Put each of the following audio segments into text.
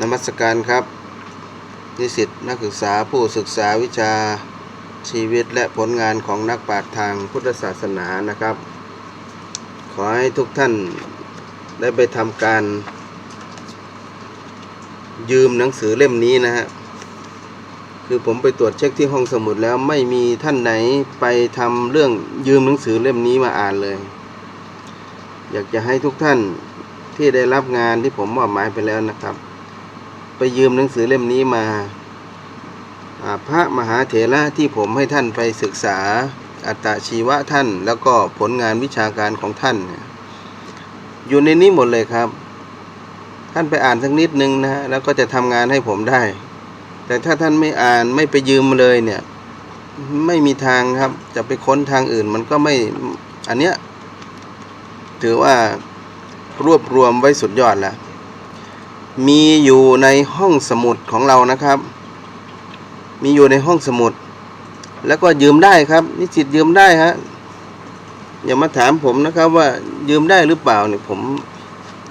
นมัสการครับ นิสิตนักศึกษาผู้ศึกษาวิชาชีวิตและผลงานของนักปราชญ์ทางพุทธศาสนานะครับ ขอให้ทุกท่านได้ไปทำการ ยืมหนังสือเล่มนี้นะฮะคือผมไปตรวจเช็คที่ห้องสมุดแล้วไม่มีท่านไหนไปทำเรื่องยืมหนังสือเล่มนี้มาอ่านเลย อยากจะให้ทุกท่านที่ได้รับงานที่ผมมอบหมายไปแล้วนะครับ ยืมหนังสือเล่มนี้มา พระมหาเถระที่ผมให้ท่านไปศึกษาอัตชีวะท่าน แล้วก็ผลงานวิชาการของท่าน อยู่ในนี้หมดเลยครับ ท่านไปอ่านสักนิดนึงนะฮะแล้วก็จะทำงานให้ผมได้ แต่ถ้าท่านไม่อ่านไม่ไปยืมเลยเนี่ย ไม่มีทางครับ จะไปค้นทางอื่นมันก็ไม่อันเนี้ยถือว่ารวบรวมไว้สุดยอดแล้ว มีอยู่ในห้องสมุดของเรานะครับ มีอยู่ในห้องสมุด แล้วก็ยืมได้ครับ นิสิตยืมได้ฮะอย่ามาถามผมนะครับว่ายืมได้หรือเปล่าเนี่ยผม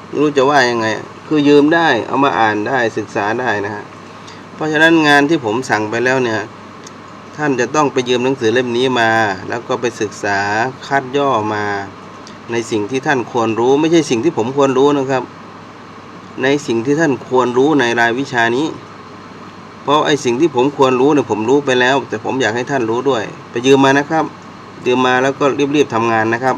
ไม่รู้จะว่ายังไง คือยืมได้เอามาอ่านได้ศึกษาได้นะฮะเพราะฉะนั้นงานที่ผมสั่งไปแล้วเนี่ย ท่านจะต้องไปยืมหนังสือเล่มนี้มา แล้วก็ไปศึกษาคัดย่อมา ในสิ่งที่ท่านควรรู้ ไม่ใช่สิ่งที่ผมควรรู้นะครับ ในสิ่งที่ท่านควรรู้ในรายวิชานี้ เพราะไอ้สิ่งที่ผมควรรู้เนี่ยผมรู้ไปแล้ว แต่ผมอยากให้ท่านรู้ด้วย ไปยืมมานะครับยืมมาแล้วก็รีบๆทำงานนะครับ